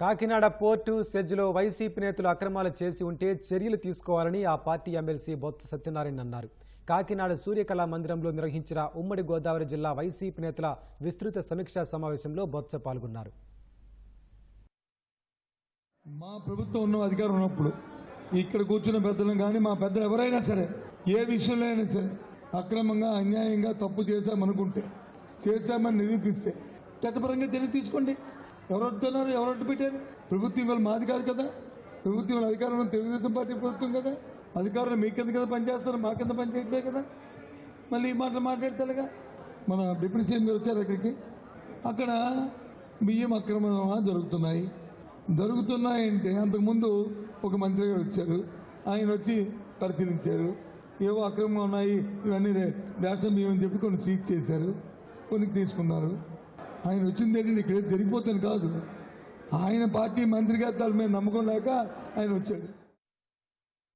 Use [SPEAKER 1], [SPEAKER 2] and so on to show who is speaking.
[SPEAKER 1] Kakinada port సెజ్లో YCP నేతలు అక్రమాలు చేసి ఉంటే చర్యలు తీసుకోవాలని ఆ పార్టీ ఎమ్మెల్సీ బొత్స సత్యనారాయణ అన్నారు. కాకినాడ సూర్యకళా మందిరంలో నిర్వహించిన ఉమ్మడి గోదావరి జిల్లా వైసీపీ నేతల విస్తృత సమీక్షా సమావేశంలో బొత్స పాల్గొన్నారు.
[SPEAKER 2] మా ప్రభుత్వం ఉన్న అధికారం ఉన్నప్పుడు ఇక్కడ కూర్చున్న పెద్దలను కానీ మా పెద్దలు ఎవరైనా సరే ఏ విషయంలో అయినా సరే అక్రమంగా అన్యాయంగా తప్పు చేశామనుకుంటే చేశామని నిరూపిస్తే చట్టపరంగా చర్య తీసుకోండి. ఎవరు వస్తున్నారు ఎవరు అడ్డు పెట్టారు ప్రభుత్వం ఇవాళ మాది కాదు కదా? ప్రభుత్వం ఇవాళ అధికారంలో తెలుగుదేశం పార్టీ ప్రభుత్వం కదా? అధికారులు మీ కింద కదా పనిచేస్తారు మా కింద? పనిచేయట్లే కదా మళ్ళీ ఈ మాటలు మాట్లాడతారుగా? మన డిప్యూటీ సీఎం గారు వచ్చారు అక్కడికి. అక్కడ బియ్యం అక్రమ జరుగుతున్నాయి. జరుగుతున్నాయంటే అంతకుముందు ఒక మంత్రి గారు వచ్చారు. ఆయన వచ్చి పరిశీలించారు. ఏవో అక్రమంగా ఉన్నాయి ఇవన్నీ రేషన్ బియ్యం అని చెప్పి కొన్ని సీజ్ చేశారు. కొన్ని తీసుకున్నారు. ఆయన వచ్చింది ఏంటంటే ఇక్కడ జరిగిపోతాను కాదు. ఆయన పార్టీ మంత్రి తన మీద నమ్మకం లేక ఆయన వచ్చాడు.